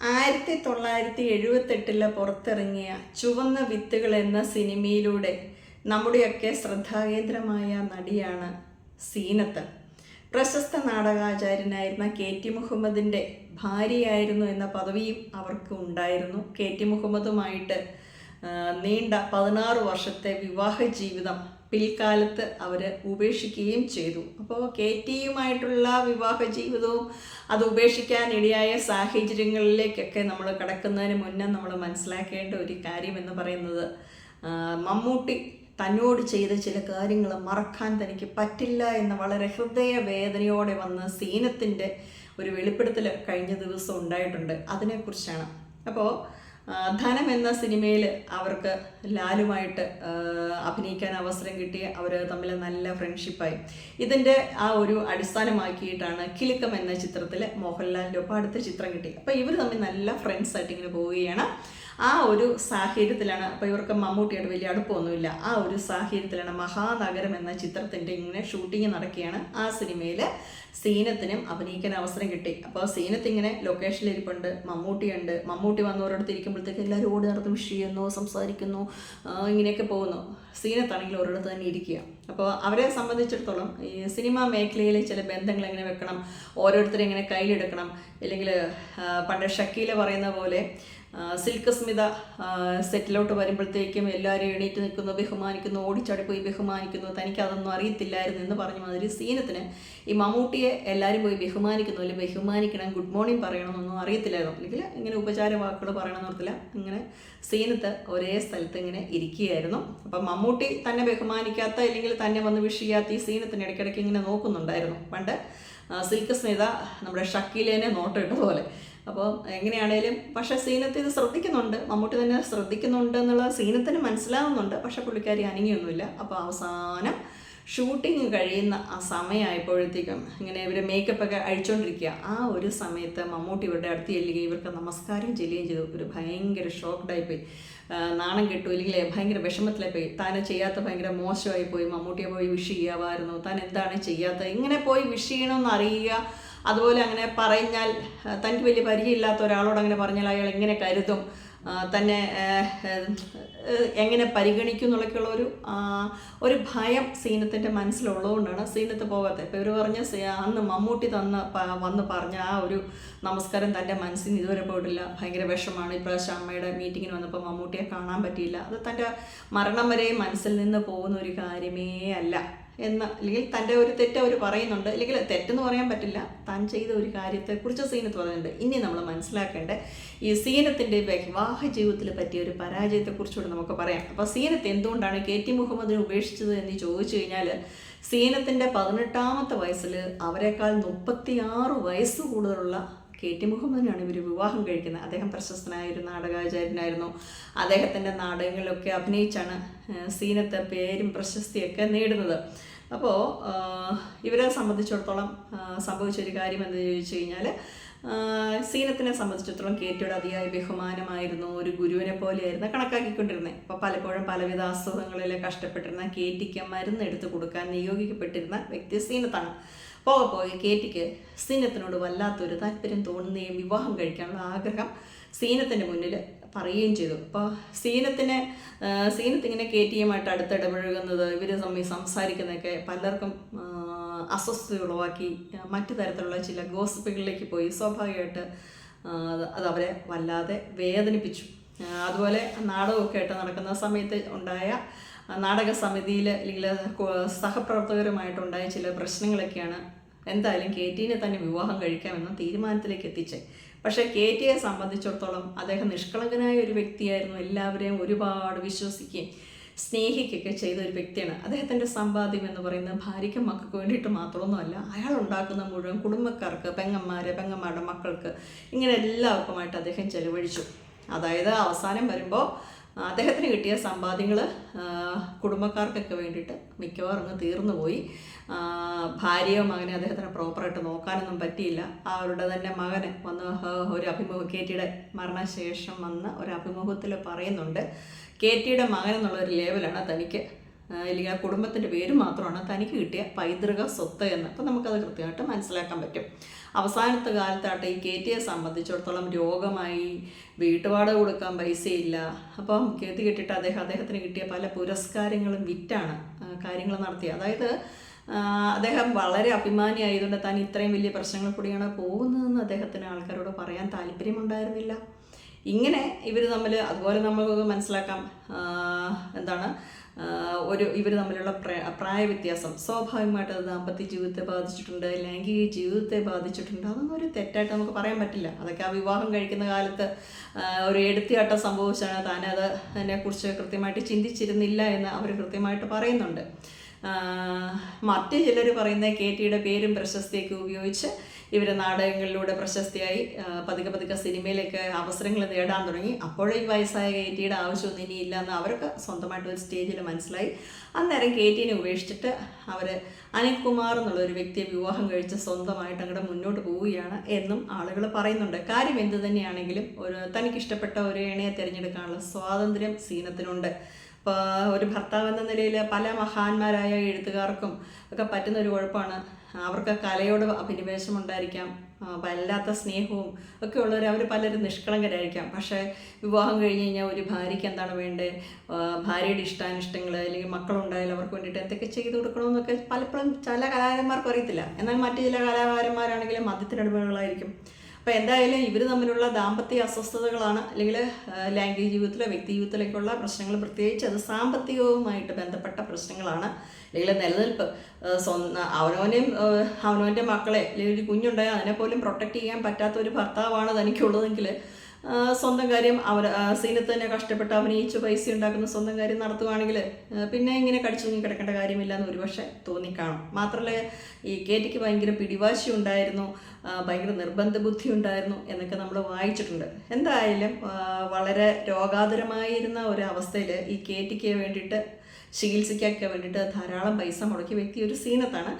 ആയിരത്തി തൊള്ളായിരത്തി എഴുപത്തെട്ടിൽ പുറത്തിറങ്ങിയ ചുവന്ന വിത്തുകൾ എന്ന സിനിമയിലൂടെ നമ്മുടെയൊക്കെ ശ്രദ്ധാകേന്ദ്രമായ നടിയാണ് സീനത്ത്. പ്രശസ്ത നാടകാചാര്യനായിരുന്ന കെ ടി മുഹമ്മദിന്റെ ഭാര്യയായിരുന്നു എന്ന പദവിയും അവർക്ക് ഉണ്ടായിരുന്നു. കെ ടി മുഹമ്മദുമായിട്ട് നീണ്ട പതിനാറ് വർഷത്തെ വിവാഹ ജീവിതം പിൽക്കാലത്ത് അവർ ഉപേക്ഷിക്കുകയും ചെയ്തു. അപ്പോൾ കെ ടിയുമായിട്ടുള്ള വിവാഹ ജീവിതവും അത് ഉപേക്ഷിക്കാൻ ഇടയായ സാഹചര്യങ്ങളിലേക്കൊക്കെ നമ്മൾ കടക്കുന്നതിന് മുന്നേ നമ്മൾ മനസ്സിലാക്കേണ്ട ഒരു കാര്യം എന്ന് പറയുന്നത് മമ്മൂട്ടി തന്നോട് ചെയ്ത ചില കാര്യങ്ങൾ മറക്കാൻ തനിക്ക് പറ്റില്ല എന്ന് വളരെ ഹൃദയവേദനയോടെ വന്ന സീനത്തിന്റെ ഒരു വെളിപ്പെടുത്തൽ കഴിഞ്ഞ ദിവസം ഉണ്ടായിട്ടുണ്ട്. അതിനെക്കുറിച്ചാണ്. അപ്പോൾ ധനം എന്ന സിനിമയിൽ അവർക്ക് ലാലുമായിട്ട് അഭിനയിക്കാൻ അവസരം കിട്ടി അവർ തമ്മിൽ നല്ല ഫ്രണ്ട്ഷിപ്പായി ഇതിന്റെ ആ ഒരു അടിസ്ഥാനമാക്കിയിട്ടാണ് കിലുക്കം എന്ന ചിത്രത്തിൽ മോഹൻലാലിന്റെ ഒപ്പം അടുത്ത ചിത്രം കിട്ടി. അപ്പോൾ ഇവർ തമ്മിൽ നല്ല ഫ്രണ്ട്സ് ആയിട്ട് ഇങ്ങനെ പോവുകയാണ്. ആ ഒരു സാഹചര്യത്തിലാണ് അപ്പോൾ ഇവർക്ക് മമ്മൂട്ടിയായിട്ട് വലിയ അടുപ്പമൊന്നുമില്ല ആ ഒരു സാഹചര്യത്തിലാണ് മഹാനഗരം എന്ന ചിത്രത്തിന്റെ ഇങ്ങനെ ഷൂട്ടിംഗ് നടക്കുകയാണ്. ആ സിനിമയിൽ സീനത്തിനും അഭിനയിക്കാൻ അവസരം കിട്ടി. അപ്പോൾ സീനത്ത് ഇങ്ങനെ ലൊക്കേഷനിൽ ഇരിപ്പുണ്ട്. മമ്മൂട്ടിയുണ്ട്. മമ്മൂട്ടി വന്നവരോടത്ത് ഇരിക്കുമ്പോഴത്തേക്ക് എല്ലാവരും ഓടി നടന്ന് വിഷ് ചെയ്യുന്നു സംസാരിക്കുന്നു ഇങ്ങനെയൊക്കെ പോകുന്നു. സീനത്താണെങ്കിൽ ഒരിടത്ത് തന്നെ ഇരിക്കുക. അപ്പോൾ അവരെ സംബന്ധിച്ചിടത്തോളം ഈ സിനിമാ മേഖലയിലെ ചില ബന്ധങ്ങൾ എങ്ങനെ വെക്കണം ഓരോരുത്തരെ എങ്ങനെ കയ്യിലെടുക്കണം അല്ലെങ്കിൽ പണ്ട് ഷക്കീല പറയുന്ന പോലെ സിൽക്ക് സ്മിത സെറ്റിലോട്ട് വരുമ്പോഴത്തേക്കും എല്ലാവരും എണീറ്റ് നിൽക്കുന്നു ബഹുമാനിക്കുന്നു ഓടിച്ചാടി പോയി ബഹുമാനിക്കുന്നു. തനിക്ക് അതൊന്നും അറിയത്തില്ലായിരുന്നു എന്ന് പറഞ്ഞ മാതിരി സീനത്തിന് ഈ മമ്മൂട്ടിയെ എല്ലാവരും പോയി ബഹുമാനിക്കുന്നു. അല്ലെങ്കിൽ ബഹുമാനിക്കണം ഗുഡ് മോർണിംഗ് പറയണമെന്നൊന്നും അറിയത്തില്ലായിരുന്നു. അല്ലെങ്കിൽ ഇങ്ങനെ ഉപചാര വാക്കുകൾ പറയണമെന്ന് ഇങ്ങനെ സീനത്ത് ഒരേ സ്ഥലത്ത് ഇങ്ങനെ ഇരിക്കുകയായിരുന്നു. അപ്പം മമ്മൂട്ടി തന്നെ ബഹുമാനിക്കാത്ത അല്ലെങ്കിൽ തന്നെ വന്ന് വിഷ് ചെയ്യാത്ത ഈ സീനത്തിന് ഇടയ്ക്കിടയ്ക്ക് ഇങ്ങനെ നോക്കുന്നുണ്ടായിരുന്നു. പണ്ട് സിൽക്ക് സ്മിത നമ്മുടെ ഷക്കീലേനെ നോട്ടിട്ടതുപോലെ അപ്പോൾ എങ്ങനെയാണേലും പക്ഷേ സീനത്ത് ഇത് ശ്രദ്ധിക്കുന്നുണ്ട്. മമ്മൂട്ടി തന്നെ ശ്രദ്ധിക്കുന്നുണ്ട് എന്നുള്ള സീനത്തിന് മനസ്സിലാവുന്നുണ്ട്. പക്ഷേ പുള്ളിക്കാരി അനങ്ങിയൊന്നുമില്ല. അപ്പോൾ അവസാനം ഷൂട്ടിങ് കഴിയുന്ന ആ സമയമായപ്പോഴത്തേക്കും ഇങ്ങനെ ഇവർ മേക്കപ്പ് ഒക്കെ അഴിച്ചുകൊണ്ടിരിക്കുക ആ ഒരു സമയത്ത് മമ്മൂട്ടി ഇവരുടെ അടുത്ത് ചെല്ലുകയും ഇവർക്ക് നമസ്കാരം ചെല്ലുകയും ചെയ്തു. ഒരു ഭയങ്കര ഷോക്ക്ഡായി പോയി. നാണം കെട്ടു. അല്ലെങ്കിൽ ഭയങ്കര വിഷമത്തിലായി പോയി. താൻ ചെയ്യാത്ത ഭയങ്കര മോശമായി പോയി. മമ്മൂട്ടിയെ പോയി വിഷ് ചെയ്യാമായിരുന്നു. താൻ എന്താണ് ചെയ്യാത്തത്? ഇങ്ങനെ പോയി വിഷ് ചെയ്യണമെന്ന് അറിയുക. അതുപോലെ അങ്ങനെ പറഞ്ഞാൽ തനിക്ക് വലിയ പരിചയമില്ലാത്ത ഒരാളോട് അങ്ങനെ പറഞ്ഞാൽ അയാൾ എങ്ങനെ കരുതും? തന്നെ എങ്ങനെ പരിഗണിക്കും എന്നുള്ളൊക്കെയുള്ള ഒരു ഒരു ഭയം സീനത്തിന്റെ മനസ്സിലുള്ളതുകൊണ്ടാണ് സീനത്ത് പോകാത്തത്. ഇപ്പോൾ ഇവർ പറഞ്ഞ അന്ന് മമ്മൂട്ടി തന്ന വന്ന് പറഞ്ഞ ആ ഒരു നമസ്കാരം തന്റെ മനസ്സിന് ഇതുവരെ പോയിട്ടില്ല. ഭയങ്കര വിഷമാണ് ഇപ്രാവശ്യം അമ്മയുടെ മീറ്റിങ്ങിന് വന്നപ്പോൾ മമ്മൂട്ടിയെ കാണാൻ പറ്റിയില്ല. അത് തന്റെ മരണം വരെ മനസ്സിൽ നിന്ന് പോകുന്ന ഒരു കാര്യമേ അല്ല. എന്ന് അല്ലെങ്കിൽ തന്റെ ഒരു തെറ്റ് അവർ പറയുന്നുണ്ട്. അല്ലെങ്കിൽ തെറ്റെന്ന് പറയാൻ പറ്റില്ല. താൻ ചെയ്ത ഒരു കാര്യത്തെക്കുറിച്ച് സീനത്ത് പറയുന്നുണ്ട് ഇനി നമ്മൾ മനസ്സിലാക്കേണ്ട ഈ സീനത്തിന്റെ വിവാഹ ജീവിതത്തിൽ പറ്റിയ ഒരു പരാജയത്തെക്കുറിച്ചുകൂടെ നമുക്ക് പറയാം. അപ്പോൾ സീനത്ത് എന്തുകൊണ്ടാണ് കെ ടി മുഹമ്മദിനെ ഉപേക്ഷിച്ചത് എന്ന് ചോദിച്ചു കഴിഞ്ഞാൽ സീനത്തിന്റെ പതിനെട്ടാമത്തെ വയസ്സിൽ അവരെക്കാൾ മുപ്പത്തിയാറ് വയസ്സ് കൂടുതലുള്ള കെ ടി മുഹമ്മദിനാണ് ഇവർ വിവാഹം കഴിക്കുന്നത്. അദ്ദേഹം പ്രശസ്തനായ ഒരു നാടകാചാര്യനായിരുന്നു. അദ്ദേഹത്തിന്റെ നാടകങ്ങളിലൊക്കെ അഭിനയിച്ചാണ് സീനത്തെ പേരും പ്രശസ്തിയൊക്കെ നേടുന്നത്. അപ്പോൾ ഇവരെ സംബന്ധിച്ചിടത്തോളം സംഭവിച്ചൊരു കാര്യം എന്ന് ചോദിച്ചു കഴിഞ്ഞാൽ സീനത്തിനെ സംബന്ധിച്ചിടത്തോളം കേറ്റയുടെ അതിയായ ബഹുമാനമായിരുന്നു ഒരു ഗുരുവിനെ പോലെയായിരുന്നു കണക്കാക്കിക്കൊണ്ടിരുന്നത് അപ്പോൾ പലപ്പോഴും പലവിധ അസുഖങ്ങളിൽ കഷ്ടപ്പെട്ടിരുന്ന കേറ്റിക്ക് മരുന്ന് എടുത്ത് കൊടുക്കാൻ നിയോഗിക്കപ്പെട്ടിരുന്ന വ്യക്തി സീനത്താണ്. പോകെ പോകെ കേറ്റിക്ക് സീനത്തിനോട് വല്ലാത്തൊരു താല്പര്യം തോന്നുകയും വിവാഹം കഴിക്കാനുള്ള ആഗ്രഹം സീനത്തിന്റെ മുന്നിൽ പറയുകയും ചെയ്തു. അപ്പോൾ സീനത്തിനെ സീനത്തിങ്ങനെ കേറ്റിയുമായിട്ട് ടി എമ്മായിട്ട് അടുത്തിടപഴകുന്നത് ഇവർ തമ്മിൽ സംസാരിക്കുന്നതൊക്കെ പലർക്കും അസ്വസ്ഥത ഉളവാക്കി മറ്റു തരത്തിലുള്ള ചില ഗോസിപ്പുകളിലേക്ക് പോയി സ്വാഭാവികമായിട്ട് അത് അവരെ വല്ലാതെ വേദനിപ്പിച്ചു. അതുപോലെ നാടകമൊക്കെ ആയിട്ട് നടക്കുന്ന സമയത്ത് ഉണ്ടായ നാടക സമിതിയിൽ അല്ലെങ്കിൽ സഹപ്രവർത്തകരുമായിട്ടുണ്ടായ ചില പ്രശ്നങ്ങളൊക്കെയാണ് എന്തായാലും കെ ടിനെ തന്നെ വിവാഹം കഴിക്കാമെന്ന തീരുമാനത്തിലേക്ക് എത്തിച്ചേ പക്ഷേ കെ ടിയെ സംബന്ധിച്ചിടത്തോളം അദ്ദേഹം നിഷ്കളങ്കനായ ഒരു വ്യക്തിയായിരുന്നു. എല്ലാവരെയും ഒരുപാട് വിശ്വസിക്കുകയും സ്നേഹിക്കുകയൊക്കെ ചെയ്ത ഒരു വ്യക്തിയാണ്. അദ്ദേഹത്തിന്റെ സമ്പാദ്യം എന്ന് പറയുന്നത് ഭാര്യയ്ക്കും മക്കൾക്ക് വേണ്ടിയിട്ട് മാത്രമൊന്നുമല്ല അയാൾ ഉണ്ടാക്കുന്ന മുഴുവൻ കുടുംബക്കാർക്ക് പെങ്ങന്മാർ പെങ്ങന്മാരുടെ മക്കൾക്ക് ഇങ്ങനെ എല്ലാവർക്കുമായിട്ട് അദ്ദേഹം ചെലവഴിച്ചു. അതായത് അവസാനം വരുമ്പോൾ അദ്ദേഹത്തിന് കിട്ടിയ സമ്പാദ്യങ്ങൾ കുടുംബക്കാർക്കൊക്കെ വേണ്ടിയിട്ട് മിക്കവാറും അങ്ങ് തീർന്നു പോയി. ഭാര്യയോ മകനെ അദ്ദേഹത്തിന് പ്രോപ്പറായിട്ട് നോക്കാനൊന്നും പറ്റിയില്ല. അവരുടെ തന്നെ മകന് വന്ന് ഒരു അഭിമുഖ ടിയുടെ മരണശേഷം വന്ന ഒരു അഭിമുഖത്തിൽ പറയുന്നുണ്ട് കെ ടിയുടെ മകൻ എന്നുള്ള ഒരു ലേവലാണ് തനിക്ക്. അല്ലെങ്കിൽ ആ കുടുംബത്തിന്റെ പേര് മാത്രമാണ് തനിക്ക് കിട്ടിയ പൈതൃക സ്വത്ത് എന്ന്. അപ്പോൾ നമുക്കത് കൃത്യമായിട്ട് മനസ്സിലാക്കാൻ പറ്റും. അവസാനത്തെ കാലത്താട്ടെ ഈ കെ ടിയെ സംബന്ധിച്ചിടത്തോളം രോഗമായി വീട്ടുപാട് കൊടുക്കാൻ പൈസയില്ല. അപ്പം കേത്തി കിട്ടിയിട്ട് അദ്ദേഹം അദ്ദേഹത്തിന് കിട്ടിയ പല പുരസ്കാരങ്ങളും വിറ്റാണ് കാര്യങ്ങൾ നടത്തിയത്. അതായത് അദ്ദേഹം വളരെ അഭിമാനിയായതുകൊണ്ട് താൻ ഇത്രയും വലിയ പ്രശ്നങ്ങൾ കൂടിയാണ് പോകുന്നതെന്ന് അദ്ദേഹത്തിന് ആൾക്കാരോട് പറയാൻ താല്പര്യമുണ്ടായിരുന്നില്ല. ഇങ്ങനെ ഇവർ തമ്മിൽ അതുപോലെ നമുക്ക് മനസ്സിലാക്കാം എന്താണ് ഒരു ഇവർ തമ്മിലുള്ള പ്രായ വ്യത്യാസം. സ്വാഭാവികമായിട്ട് അത് ദാമ്പത്യ ജീവിതത്തെ ബാധിച്ചിട്ടുണ്ട് ലൈംഗിക ജീവിതത്തെ ബാധിച്ചിട്ടുണ്ട്. അതൊന്നും ഒരു തെറ്റായിട്ട് നമുക്ക് പറയാൻ പറ്റില്ല. അതൊക്കെ ആ വിവാഹം കഴിക്കുന്ന കാലത്ത് ഒരു എടുത്തിയാട്ടം സംഭവിച്ചാണ് താനത് അതിനെക്കുറിച്ച് കൃത്യമായിട്ട് ചിന്തിച്ചിരുന്നില്ല എന്ന് അവർ കൃത്യമായിട്ട് പറയുന്നുണ്ട്. മറ്റ് ചിലർ പറയുന്ന കെ ടിയുടെ പേരും പ്രശസ്തിയൊക്കെ ഉപയോഗിച്ച് ഇവർ നാടകങ്ങളിലൂടെ പ്രശസ്തിയായി പതുക്കെ പതുക്കെ സിനിമയിലേക്ക് അവസരങ്ങൾ നേടാൻ തുടങ്ങി. അപ്പോഴേ ഈ വയസ്സായ കെ ടിയുടെ ആവശ്യമൊന്നും ഇനിയില്ല എന്ന് അവർക്ക് സ്വന്തമായിട്ട് ഒരു സ്റ്റേജിൽ മനസ്സിലായി. അന്നേരം കെ ടിനെ ഉപേക്ഷിച്ചിട്ട് അവർ അനിൽ കുമാർ എന്നുള്ള ഒരു വ്യക്തിയെ വിവാഹം കഴിച്ച് സ്വന്തമായിട്ട് അങ്ങോട്ട് മുന്നോട്ട് പോവുകയാണ് എന്നും ആളുകൾ പറയുന്നുണ്ട്. കാര്യം എന്ത് തന്നെയാണെങ്കിലും ഒരു തനിക്കിഷ്ടപ്പെട്ട ഒരു ഇണയെ തിരഞ്ഞെടുക്കാനുള്ള സ്വാതന്ത്ര്യം സീനത്തിനുണ്ട്. ഇപ്പോൾ ഒരു ഭർത്താവ് എന്ന നിലയിൽ പല മഹാന്മാരായ എഴുത്തുകാർക്കും ഒക്കെ പറ്റുന്ന ഒരു കുഴപ്പമാണ്. അവർക്ക് കലയോട് അഭിനിവേശം ഉണ്ടായിരിക്കാം വല്ലാത്ത സ്നേഹവും ഒക്കെ ഉള്ളവർ അവർ പലരും നിഷ്കളങ്കരായിരിക്കാം. പക്ഷേ വിവാഹം കഴിഞ്ഞ് കഴിഞ്ഞാൽ ഒരു ഭാര്യയ്ക്ക് എന്താണ് വേണ്ടത് ഭാര്യയുടെ ഇഷ്ടാനിഷ്ടങ്ങൾ അല്ലെങ്കിൽ മക്കളുണ്ടായാലും അവർക്ക് വേണ്ടിയിട്ട് എന്തൊക്കെ ചെയ്തു കൊടുക്കണമെന്നൊക്കെ പലപ്പോഴും ചില കലാകാരന്മാർക്ക് അറിയത്തില്ല. എന്നാൽ മറ്റു ചില കലാകാരന്മാരാണെങ്കിലും മദ്യത്തിനടിമകളായിരിക്കും. അപ്പോൾ എന്തായാലും ഇവർ തമ്മിലുള്ള ദാമ്പത്യ അസ്വസ്ഥതകളാണ് അല്ലെങ്കിൽ ലൈംഗിക ജീവിതത്തിലോ വ്യക്തി ജീവിതത്തിലേക്കുള്ള പ്രശ്നങ്ങൾ പ്രത്യേകിച്ച് അത് സാമ്പത്തികവുമായിട്ട് ബന്ധപ്പെട്ട പ്രശ്നങ്ങളാണ്. അല്ലെങ്കിൽ നിലനിൽപ്പ് സ്വന്തം അവനവനെയും അവനവന്റെ മക്കളെ അല്ലെങ്കിൽ ഒരു അതിനെ പോലും പ്രൊട്ടക്റ്റ് ചെയ്യാൻ പറ്റാത്ത ഒരു ഭർത്താവാണ് തനിക്കുള്ളതെങ്കിൽ സ്വന്തം കാര്യം അവർ സീനത്ത് തന്നെ കഷ്ടപ്പെട്ട് അഭിനയിച്ച് പൈസ ഉണ്ടാക്കുന്ന സ്വന്തം കാര്യം നടത്തുവാണെങ്കിൽ പിന്നെ ഇങ്ങനെ കടിച്ചു തൂങ്ങി കിടക്കേണ്ട കാര്യമില്ല എന്ന് ഒരുപക്ഷെ തോന്നിക്കാണും. മാത്രമല്ല ഈ കേറ്റിക്ക് ഭയങ്കര പിടിവാശി ഉണ്ടായിരുന്നു ഭയങ്കര നിർബന്ധ ബുദ്ധി ഉണ്ടായിരുന്നു എന്നൊക്കെ നമ്മൾ വായിച്ചിട്ടുണ്ട്. എന്തായാലും വളരെ രോഗാതുരമായിരുന്ന ഒരു അവസ്ഥയിൽ ഈ കേറ്റിക്ക് വേണ്ടിയിട്ട് ചികിത്സയ്ക്കൊക്കെ വേണ്ടിയിട്ട് ധാരാളം പൈസ മുടക്കി വ്യക്തി ഒരു സീനത്താണ്.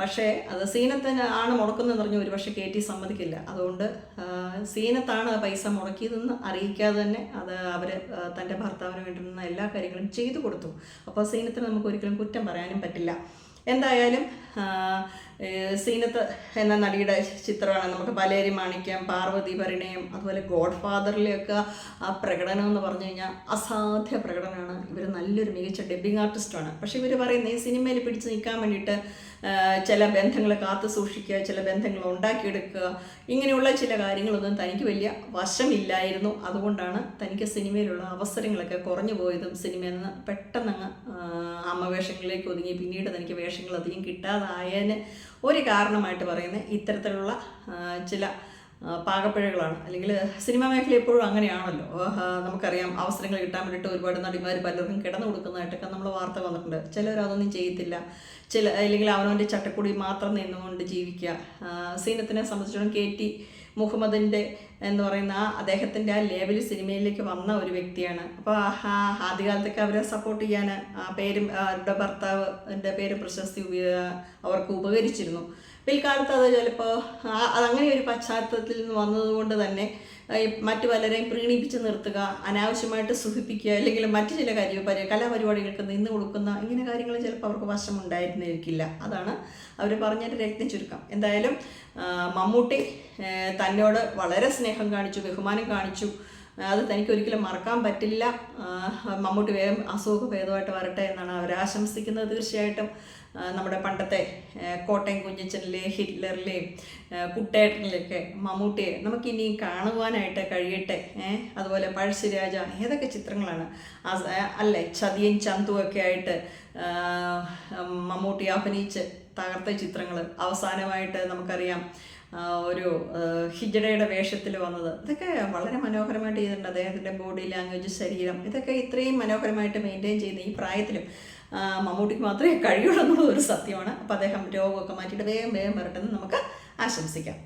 പക്ഷേ അത് സീനത്തിന് ആണ് മുടക്കുന്നതെന്ന് പറഞ്ഞ് ഒരു പക്ഷേ കെ ടി സമ്മതിക്കില്ല. അതുകൊണ്ട് സീനത്താണ് പൈസ മുടക്കിയതെന്ന് അറിയിക്കാതെ തന്നെ അത് അവർ തന്റെ ഭർത്താവിന് വേണ്ടുന്ന എല്ലാ കാര്യങ്ങളും ചെയ്തു കൊടുത്തു. അപ്പോൾ സീനത്തിന് നമുക്ക് ഒരിക്കലും കുറ്റം പറയാനും പറ്റില്ല. എന്തായാലും സീനത്ത് എന്ന നടിയുടെ ചിത്രമാണ്. നമുക്ക് പലേരി മാണിക്യം പാർവതി പരിണയം അതുപോലെ ഗോഡ് ഫാദറിലെയൊക്കെ ആ പ്രകടനം എന്ന് പറഞ്ഞു കഴിഞ്ഞാൽ അസാധ്യ പ്രകടനമാണ്. ഇവർ നല്ലൊരു മികച്ച ഡബ്ബിംഗ് ആർട്ടിസ്റ്റാണ് പക്ഷെ ഇവർ പറയുന്നത് ഈ സിനിമയിൽ പിടിച്ചു നിൽക്കാൻ വേണ്ടിയിട്ട് ചില ബന്ധങ്ങൾ കാത്തു സൂക്ഷിക്കുക ചില ബന്ധങ്ങൾ ഉണ്ടാക്കിയെടുക്കുക ഇങ്ങനെയുള്ള ചില കാര്യങ്ങളൊന്നും തനിക്ക് വലിയ വശമില്ലായിരുന്നു. അതുകൊണ്ടാണ് തനിക്ക് സിനിമയിലുള്ള അവസരങ്ങളൊക്കെ കുറഞ്ഞു പോയതും സിനിമയിൽ നിന്ന് പെട്ടെന്ന് അങ്ങ് അമ്മ വേഷങ്ങളിലേക്ക് ഒതുങ്ങി. പിന്നീട് തനിക്ക് വേഷങ്ങൾ അധികം കിട്ടാതായതിന് ഒരു കാരണമായിട്ട് പറയുന്നത് ഇത്തരത്തിലുള്ള ചില പാകപ്പിഴകളാണ്. അല്ലെങ്കിൽ സിനിമാ മേഖല എപ്പോഴും അങ്ങനെയാണല്ലോ. നമുക്കറിയാം അവസരങ്ങൾ കിട്ടാൻ വേണ്ടിയിട്ട് ഒരുപാട് നടിമാർ പലർക്കും കിടന്നു കൊടുക്കുന്നതായിട്ടൊക്കെ നമ്മൾ വാർത്ത വന്നിട്ടുണ്ട്. ചിലർ അതൊന്നും ചെയ്യത്തില്ല. ചില അല്ലെങ്കിൽ അവനവന്റെ ചട്ടക്കൂടി മാത്രം നിന്നുകൊണ്ട് ജീവിക്കുക. സീനത്തിനെ സംബന്ധിച്ചിടത്തോളം കെ ടി മുഹമ്മദിന്റെ എന്ന് പറയുന്ന ആ അദ്ദേഹത്തിന്റെ ആ ലേബൽ സിനിമയിലേക്ക് വന്ന ഒരു വ്യക്തിയാണ്. അപ്പോൾ ആ ആദ്യകാലത്തൊക്കെ അവരെ സപ്പോർട്ട് ചെയ്യാൻ ആ പേരും അവരുടെ ഭർത്താവ് എന്റെ പേര് പ്രശസ്തി അവർക്ക് ഉപകരിച്ചിരുന്നു. പിൽക്കാലത്ത് അത് ചിലപ്പോൾ അതങ്ങനെ ഒരു പശ്ചാത്തലത്തിൽ നിന്ന് വന്നതുകൊണ്ട് തന്നെ മറ്റു പലരെയും പ്രീണിപ്പിച്ച് നിർത്തുക അനാവശ്യമായിട്ട് സുഖിപ്പിക്കുക അല്ലെങ്കിൽ മറ്റു ചില കാര്യ പരി കലാപരിപാടികൾക്ക് നിന്ന് കൊടുക്കുന്ന ഇങ്ങനെ കാര്യങ്ങൾ ചിലപ്പോൾ അവർക്ക് വശമുണ്ടായിരുന്നിരിക്കില്ല. അതാണ് അവർ പറഞ്ഞതിന്റെ രക്തം ചുരുക്കം. എന്തായാലും മമ്മൂട്ടി തന്നോട് വളരെ സ്നേഹം കാണിച്ചു ബഹുമാനം കാണിച്ചു. അത് തനിക്ക് ഒരിക്കലും മറക്കാൻ പറ്റില്ല. മമ്മൂട്ടി വേഗം അസുഖ ഭേദമായിട്ട് വരട്ടെ എന്നാണ് അവർ ആശംസിക്കുന്നത് തീർച്ചയായിട്ടും. നമ്മുടെ പണ്ടത്തെ കോട്ടയം കുഞ്ഞച്ചനിലെ ഹിറ്റ്ലറിലെയും കുട്ടേട്ടനിലൊക്കെ മമ്മൂട്ടിയെ നമുക്കിനി കാണുവാനായിട്ട് കഴിയട്ടെ. അതുപോലെ പഴശ്ശിരാജ ഏതൊക്കെ ചിത്രങ്ങളാണ്? അല്ലേ ചതിയും ചന്തുവൊക്കെ ആയിട്ട് മമ്മൂട്ടി അഭിനയിച്ച് തകർത്ത ചിത്രങ്ങൾ അവസാനമായിട്ട് നമുക്കറിയാം ഒരു ഹിജഡയുടെ വേഷത്തിൽ വന്നത്. ഇതൊക്കെ വളരെ മനോഹരമായിട്ട് ചെയ്തിട്ടുണ്ട്. അദ്ദേഹത്തിന്റെ ബോഡി ലാംഗ്വേജ് ശരീരം ഇതൊക്കെ ഇത്രയും മനോഹരമായിട്ട് മെയിന്റെയിൻ ചെയ്യുന്ന ഈ പ്രായത്തിലും മമ്മൂട്ടിക്ക് മാത്രമേ കഴിയുള്ളൂ എന്നുള്ളത് ഒരു സത്യമാണ്. അപ്പോൾ അദ്ദേഹം രോഗമൊക്കെ മാറ്റിയിട്ട് വേഗം വേഗം വരട്ടെന്ന് നമുക്ക് ആശംസിക്കാം.